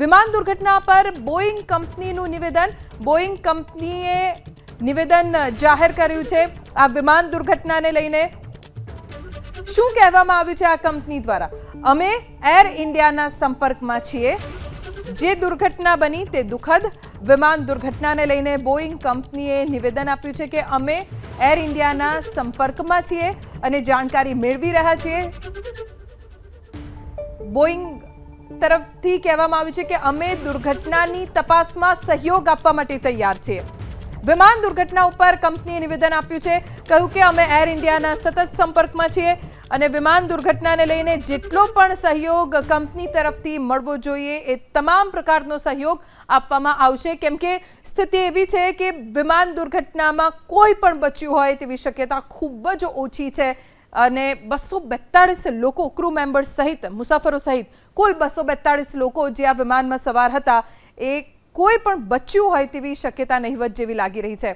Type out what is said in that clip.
વિમાન દુર્ઘટના પર બોઈંગ કંપનીનું નિવેદન. બોઈંગ કંપનીએ નિવેદન જાહેર કર્યું છે આ વિમાન દુર્ઘટનાને લઈને. શું કહેવામાં આવ્યું છે આ કંપની દ્વારા? અમે એર ઇન્ડિયાના સંપર્કમાં છીએ. જે દુર્ઘટના બની તે દુઃખદ. વિમાન દુર્ઘટનાને લઈને બોઈંગ કંપનીએ નિવેદન આપ્યું છે કે અમે એર ઇન્ડિયાના સંપર્કમાં છીએ અને જાણકારી મેળવી રહ્યા છીએ. બોઈંગ તરફથી કહેવામાં આવ્યું છે કે અમે દુર્ઘટનાની તપાસમાં સહયોગ આપવા માટે તૈયાર છીએ. વિમાન દુર્ઘટના ઉપર કંપનીએ નિવેદન આપ્યું છે, કહ્યું કે અમે એર ઇન્ડિયાના સતત સંપર્કમાં છીએ અને વિમાન દુર્ઘટનાને લઈને જેટલો પણ સહયોગ કંપની તરફથી મળવો જોઈએ એ તમામ પ્રકારનો સહયોગ આપવામાં આવશે. કેમ કે સ્થિતિ એવી છે કે વિમાન દુર્ઘટનામાં કોઈ પણ બચ્યું હોય તેવી શક્યતા ખૂબ જ ઓછી છે. અને બસો બેતાળીસ લોકો ક્રૂ મેમ્બર્સ સહિત, મુસાફરો સહિત, કુલ બસો બેતાળીસ લોકો જે આ વિમાનમાં સવાર હતા, એ કોઈ પણ બચ્યું હોય તેવી શક્યતા નહીવત જેવી લાગી રહી છે.